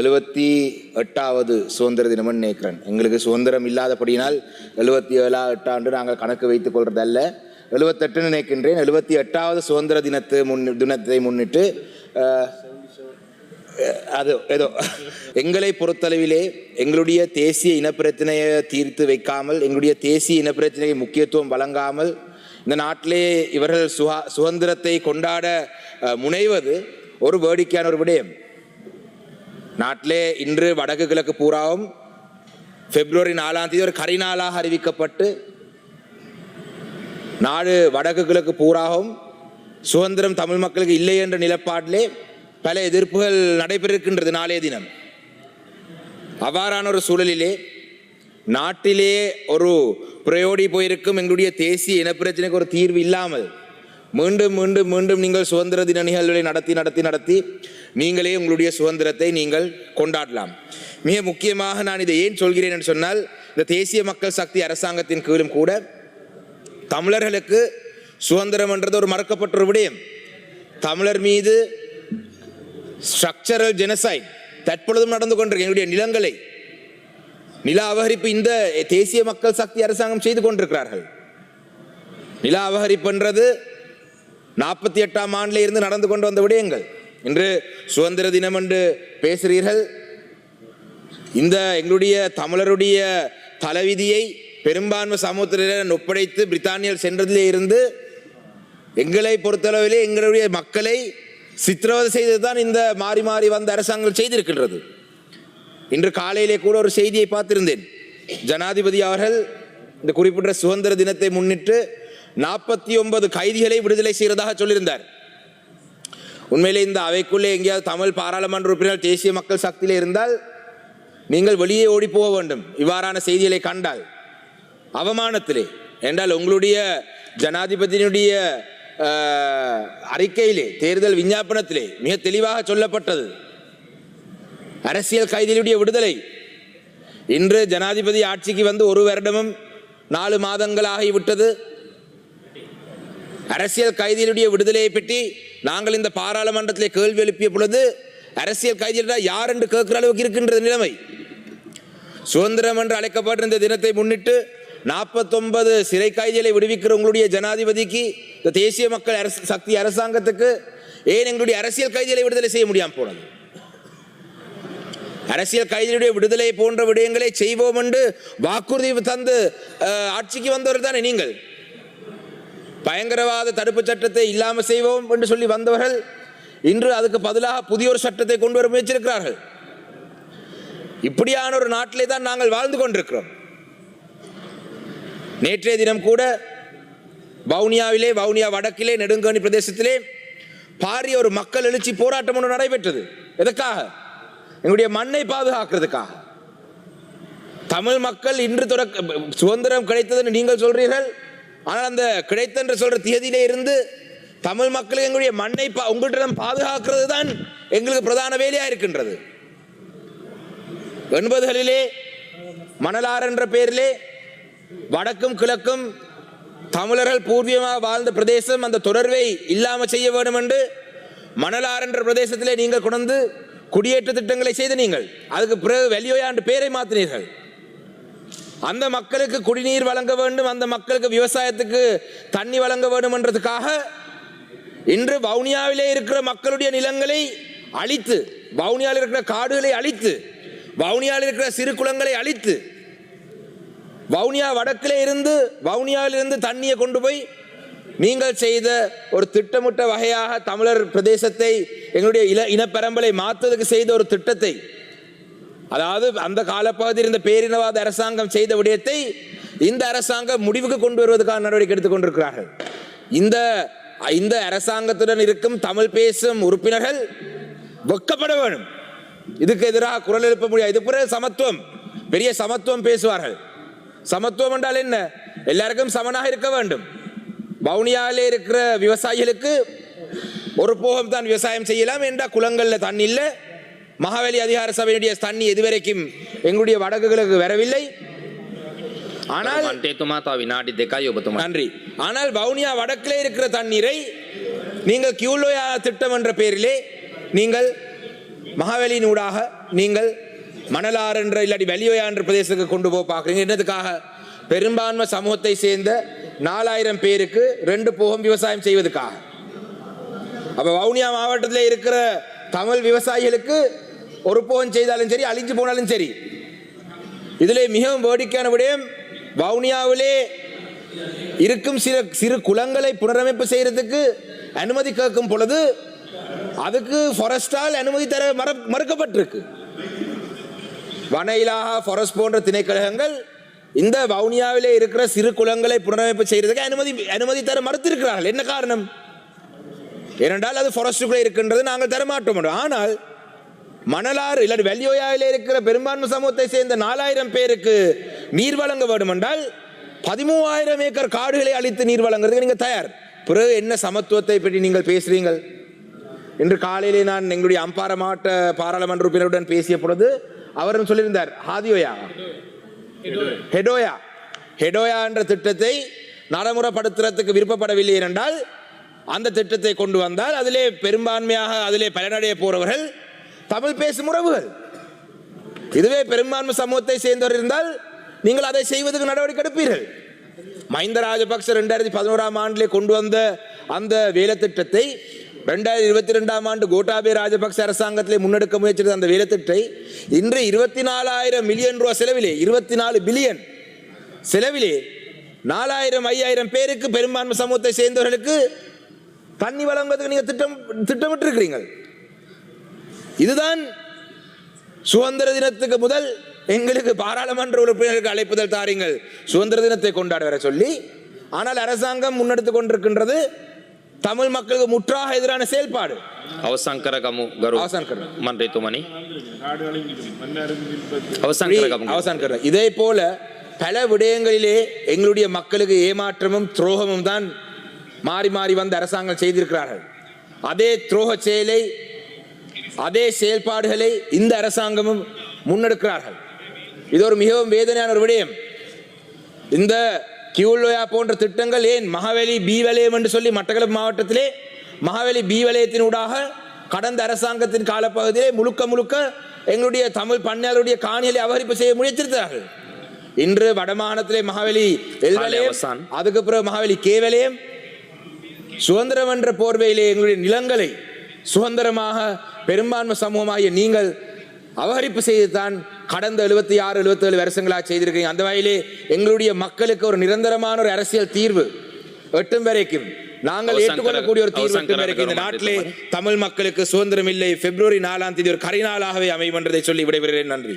எழுபத்தி எட்டாவது சுதந்திர தினம்னு நினைக்கிறேன். எங்களுக்கு சுதந்திரம் இல்லாதபடியினால் எழுபத்தி ஏழா எட்டாண்டு நாங்கள் கணக்கு வைத்துக் கொள்றதல்ல. எழுபத்தெட்டுன்னு நினைக்கின்றேன். எழுபத்தி எட்டாவது சுதந்திர தினத்து முன் தினத்தை முன்னிட்டு அது ஏதோ எங்களை பொறுத்தளவிலே எங்களுடைய தேசிய இனப்பிரச்சனையை தீர்த்து வைக்காமல் எங்களுடைய தேசிய இனப்பிரச்சனையை முக்கியத்துவம் வழங்காமல் இந்த நாட்டிலே இவர்கள் சுகா சுதந்திரத்தை கொண்டாட முனைவது ஒரு வேடிக்கையான ஒரு விடயம். நாட்டிலே இன்று வடக்கு கிழக்கு பூராவும் பிப்ரவரி நாலாம் தேதி ஒரு கரிநாளாக அறிவிக்கப்பட்டு நாடு வடக்கு கிழக்கு பூராகவும் சுதந்திரம் தமிழ் மக்களுக்கு இல்லை என்ற நிலப்பாட்டிலே பல எதிர்ப்புகள் நடைபெற்றிருக்கின்றது நாளைய தினம். அவ்வாறான ஒரு சூழலிலே நாட்டிலே ஒரு புரையோடி போயிருக்கும் எங்களுடைய தேசிய இனப்பிரச்சனைக்கு ஒரு தீர்வு இல்லாமல் மீண்டும் மீண்டும் மீண்டும் நீங்கள் சுதந்திர தின நிகழ்வுகளை நடத்தி நடத்தி நடத்தி நீங்களே உங்களுடைய சுதந்திரத்தை நீங்கள் கொண்டாடலாம். மிக முக்கியமாக நான் இதை ஏன் சொல்கிறேன் என்று சொன்னால் இந்த தேசிய மக்கள் சக்தி அரசாங்கத்தின் கீழும் கூட தமிழர்களுக்கு சுதந்திரம் என்றது ஒரு மறக்கப்பட்ட ஒரு விடயம். தமிழர் மீது ஸ்ட்ரக்சரல் ஜெனசைட் தற்பொழுதும் நடந்து கொண்டிருக்க எங்களுடைய நிலங்களை நில அபகரிப்பு இந்த தேசிய மக்கள் சக்தி அரசாங்கம் செய்து கொண்டிருக்கிறார்கள். நில அபகரிப்புன்றது நாற்பத்தி எட்டாம் ஆண்டில் இருந்து நடந்து கொண்டு வந்த விடயங்கள். இன்று சுதந்திர தினம் என்று பேசுகிறீர்கள். இந்த எங்களுடைய தமிழருடைய தலைவிதியை பெரும்பான்மை சமூகத்தினர் ஒப்படைத்து பிரித்தானியர் சென்றதிலே இருந்து எங்களை பொறுத்தளவிலே எங்களுடைய மக்களை சித்திரவதை செய்ததுதான் இந்த மாறி மாறி வந்த அரசாங்கம் செய்திருக்கின்றது. இன்று காலையிலே கூட ஒரு செய்தியை பார்த்திருந்தேன். ஜனாதிபதி அவர்கள் இந்த குறிப்பிட்ட சுதந்திர தினத்தை முன்னிட்டு நாற்பத்தி ஒன்பது கைதிகளை விடுதலை செய்கிறதாக சொல்லியிருந்தார். உண்மையிலே இந்த அவைக்குள்ளே எங்கேயாவது தமிழ் பாராளுமன்ற உறுப்பினர் தேசிய மக்கள் சக்தியில் இருந்தால் நீங்கள் வெளியே ஓடி போக வேண்டும். இவ்வாறான செய்திகளை கண்டால் அவமானத்திலே. என்றால் உங்களுடைய ஜனாதிபதியினுடைய அறிக்கையிலே தேர்தல் விஞ்ஞாபனத்திலே மிக தெளிவாக சொல்லப்பட்டது. அரசியல் கைதிகளுடைய விடுதலை. இன்று ஜனாதிபதி ஆட்சிக்கு வந்து ஒரு வருடமும் நாலு மாதங்கள் ஆகிவிட்டது அரசியல் கைதிகளுடைய விடுதலையை பற்றி நாங்கள் இந்த பாராளுமன்றத்திலே கேள்வி எழுப்பிய பொழுது அரசியல் கைதிகள் யார் என்று கேட்கிற அளவுக்கு இருக்கின்றது நிலைமை. சுதந்திரம் என்று அழைக்கப்பட்ட இந்த தினத்தை முன்னிட்டு நாற்பத்தொன்பது சிறை கைதிகளை விடுவிக்கிற உங்களுடைய ஜனாதிபதிக்கு இந்த தேசிய மக்கள் அரசு சக்தி அரசாங்கத்துக்கு ஏன் எங்களுடைய அரசியல் கைதிகளை விடுதலை செய்ய முடியாமல் போனது? அரசியல் கைதிகளுடைய விடுதலை போன்ற விடயங்களை செய்வோம் என்று வாக்குறுதி தந்து ஆட்சிக்கு வந்தவர் தானே நீங்கள்? பயங்கரவாத தடுப்பு சட்டத்தை இல்லாமல் செய்வோம் என்று சொல்லி வந்தவர்கள் இன்று அதுக்கு பதிலாக புதிய ஒரு சட்டத்தை கொண்டு வர முயற்சிருக்கிறார்கள் இப்படியான ஒரு நாட்டிலே தான் நாங்கள் வாழ்ந்து கொண்டிருக்கிறோம். நேற்றைய தினம் கூட வவுனியாவிலே வவுனியா வடக்கிலே நெடுங்கணி பிரதேசத்திலே பாரிய ஒரு மக்கள் எழுச்சி போராட்டம் ஒன்று நடைபெற்றது. எதற்காக? எங்களுடைய மண்ணை பாதுகாக்கிறதுக்காக. தமிழ் மக்கள் இன்று தொடக்க சுதந்திரம் கிடைத்ததுன்னு நீங்கள் சொல்றீர்கள்? ஆனால் அந்த கிடைத்தென்று சொல்ற தேதியிலே இருந்து தமிழ் மக்கள் எங்களுடைய மண்ணை பா- பாதுகாக்கிறது தான் எங்களுக்கு பிரதான வேலையா இருக்கின்றது. எண்பதுகளிலே மணலார் என்ற பெயரிலே வடக்கும் கிழக்கும் தமிழர்கள் பூர்வீகமாக வாழ்ந்த பிரதேசம் அந்த தொடர்பை இல்லாமல் செய்ய வேண்டும் என்று மணலார் என்ற பிரதேசத்திலே நீங்கள் கொண்டு குடியேற்ற திட்டங்களை செய்த நீங்கள். அதுக்கு பிறகு வெளியோயாண்டு பேரை மாற்றினீர்கள் அந்த மக்களுக்கு குடிநீர் வழங்க வேண்டும் அந்த மக்களுக்கு விவசாயத்துக்கு தண்ணி வழங்க வேண்டும் என்றதுக்காக இன்று வவுனியாவிலே இருக்கிற மக்களுடைய நிலங்களை அழித்து வவுனியாவில் இருக்கிற காடுகளை அழித்து வவுனியாவில் இருக்கிற சிறு குளங்களை அழித்து வவுனியா வடக்கிலே இருந்து வவுனியாவில் இருந்து தண்ணியை கொண்டு போய் நீங்கள் செய்த ஒரு திட்டமிட்ட வகையாக தமிழர் பிரதேசத்தை எங்களுடைய இன இனப்பெரம்பலை மாற்றுவதற்கு செய்த ஒரு திட்டத்தை அதாவது அந்த காலப்பகுதியில் இருந்த பேரினவாத அரசாங்கம் செய்த விடயத்தை இந்த அரசாங்கம் முடிவுக்கு கொண்டு வருவதற்கான நடவடிக்கை எடுத்துக் கொண்டிருக்கிறார்கள். இந்த இந்த அரசாங்கத்துடன் இருக்கும் தமிழ் பேசும் உறுப்பினர்கள் வெக்கப்பட வேண்டும். இதுக்கு எதிராக குரல் எழுப்ப முடியாது. இது பிறகு சமத்துவம் பெரிய சமத்துவம் பேசுவார்கள். சமத்துவம் என்றால் என்ன? எல்லாருக்கும் சமனாக இருக்க வேண்டும். வவுனியாவிலே இருக்கிற விவசாயிகளுக்கு ஒரு போகம் தான் விவசாயம் செய்யலாம் என்றால் குளங்களில் தண்ணி இல்லை. மகாவலி அதிகார சபையினுடைய தண்ணி இதுவரைக்கும் எங்களுடைய வடக்குகளுக்கு வரவில்லை. ஆனால் வினாடி தேக்காய் நன்றி. ஆனால் வவுனியா வடக்கில் இருக்கிற தண்ணீரை நீங்கள் கியூலோயா திட்டம் என்ற பெயரிலே நீங்கள் மகாவலியினூடாக நீங்கள் மணலாறு என்ற இல்லாட்டி வெளியோயா என்ற பிரதேசத்துக்கு கொண்டு போக பார்க்குறீங்க. என்னதுக்காக? பெரும்பான்மை சமூகத்தை சேர்ந்த நாலாயிரம் பேருக்கு ரெண்டு போகம் விவசாயம் செய்வதுக்காக அப்போ வவுனியா மாவட்டத்தில் இருக்கிற தமிழ் விவசாயிகளுக்கு ஒரு போகம் செய்தாலும் சரி அழிஞ்சு போனாலும் சரி. இதிலே மிகவும் வேடிக்கையான விடயம் வவுனியாவிலே இருக்கும் சில சிறு குளங்களை புனரமைப்பு செய்யறதுக்கு அனுமதி கேட்கும் பொழுது அதுக்கு ஃபாரஸ்டால் அனுமதி தர மற மறுக்கப்பட்டிருக்கு. வன இலாகா ஃபாரஸ்ட் போன்ற திணைக்கழகங்கள் இந்த வவுனியாவிலே இருக்கிற சிறு குளங்களை புனரமைப்பு செய்யறதுக்கு அனுமதி அனுமதி தர மறுத்திருக்கிறார்கள். என்ன காரணம்? ஏனென்றால் அது ஃபாரஸ்டுக்குள்ளே இருக்கின்றது நாங்கள் தரமாட்டோம். மாட்டோம் ஆனால் மணலாறு இல்லாட்டி வெள்ளியோயாவில் இருக்கிற பெரும்பான்மை சமூகத்தை சேர்ந்த நாலாயிரம் பேருக்கு நீர் வழங்க வேண்டும் என்றால் பதிமூவாயிரம் ஏக்கர் காடுகளை அழித்து நீர் வழங்குறதுக்கு நீங்கள் தயார். பிறகு என்ன சமத்துவத்தை பற்றி நீங்கள் பேசுகிறீங்கள் இன்று காலையிலே நான் எங்களுடைய அம்பார மாவட்ட பாராளுமன்ற உறுப்பினருடன் பேசிய பொழுது அவரும் சொல்லியிருந்தார் ஹாதியோயா? ஹெடோயா. ஹெடோயா என்ற திட்டத்தை நடைமுறைப்படுத்துறதுக்கு விருப்பப்படவில்லை என்றால் அந்த திட்டத்தை கொண்டு வந்தால் அதிலே பெரும்பான்மையாக அதிலே பயனடைய போறவர்கள் தமிழ் பேசும் உறவுகள். இதுவே பெரும்பான்மை சமூகத்தை சேர்ந்தவர் இருந்தால் நீங்கள் அதை செய்வதற்கு நடவடிக்கை எடுப்பீர்கள். மஹிந்த ராஜபக்ச ரெண்டாயிரத்தி பதினோராம் ஆண்டிலே கொண்டு வந்த அந்த வேலைத்திட்டத்தை ரெண்டாயிரத்தி இருபத்தி ரெண்டாம் ஆண்டு கோட்டாபே ராஜபக்ச அரசாங்கத்திலே முன்னெடுக்க முயற்சித்த அந்த வேலைத்திட்டத்தை இன்று இருபத்தி நாலாயிரம் மில்லியன் ரூபா செலவிலே இருபத்தி நாலு பில்லியன் செலவிலே நாலாயிரம் ஐயாயிரம் பேருக்கு பெரும்பான்மை சமூகத்தை சேர்ந்தவர்களுக்கு தண்ணி வழங்குவதற்கு நீங்கள் திட்டம் திட்டமிட்டு இருக்கிறீங்கள் இதுதான் சுதந்திர தினத்துக்கு முதல் எங்களுக்கு பாராளுமன்ற உறுப்பினர்களுக்கு அழைப்புதல் தாருங்கள். சுதந்திர தினத்தை கொண்டாட வர சொல்லி ஆனால் அரசாங்கம் முன்னெடுத்துக் கொண்டிருக்கின்றது தமிழ் மக்களுக்கு முற்றாக எதிரான செயல்பாடு. அவசாங்கர கமு கரு அவசாங்கர் மன்றை துமணி. அவசாங்கர இதே போல பல விடயங்களிலே எங்களுடைய மக்களுக்கு ஏமாற்றமும் துரோகமும் தான் மாறி மாறி வந்து அரசாங்கம் செய்திருக்கிறார்கள். அதே துரோக செயலை அதே செயல்பாடுகளை இந்த அரசாங்கமும் முன்னெடுக்கிறார்கள். இது ஒரு மிகவும் வேதனையான ஒரு விடயம். இந்த கியூலோயா போன்ற திட்டங்கள் ஏன் மகாவெளி பி வலயம் என்று சொல்லி மட்டக்களப்பு மாவட்டத்திலே மகாவெளி பி வலயத்தினூடாக கடந்த அரசாங்கத்தின் காலப்பகுதியிலே முழுக்க முழுக்க எங்களுடைய தமிழ் பண்ணையாளருடைய காணிகளை அபகரிப்பு செய்ய முயற்சித்தார்கள் இன்று வடமாகாணத்திலே மகாவெளி எல் வலயம் அவசான். அதுக்கு பிறகு மகாவெளி கே வலயம் சுதந்திரம் என்ற போர்வையிலே எங்களுடைய நிலங்களை சுதந்திரமாக பெரும்பான்மை சமூகமாகிய நீங்கள் அபகரிப்பு செய்துதான் கடந்த எழுபத்தி ஆறு எழுபத்தேழு வருஷங்களாக செய்திருக்கீங்க அந்த வகையிலே எங்களுடைய மக்களுக்கு ஒரு நிரந்தரமான ஒரு அரசியல் தீர்வு எட்டும் வரைக்கும். நாங்கள் ஏற்றுக்கொள்ளக்கூடிய ஒரு தீர்வு எட்டும் வரைக்கும். இந்த நாட்டிலே தமிழ் மக்களுக்கு சுதந்திரம் இல்லை. பிப்ரவரி நாலாம் தேதி ஒரு கரிநாளாகவே அமையும் என்றதை சொல்லி விடைபெறுகிறேன். நன்றி.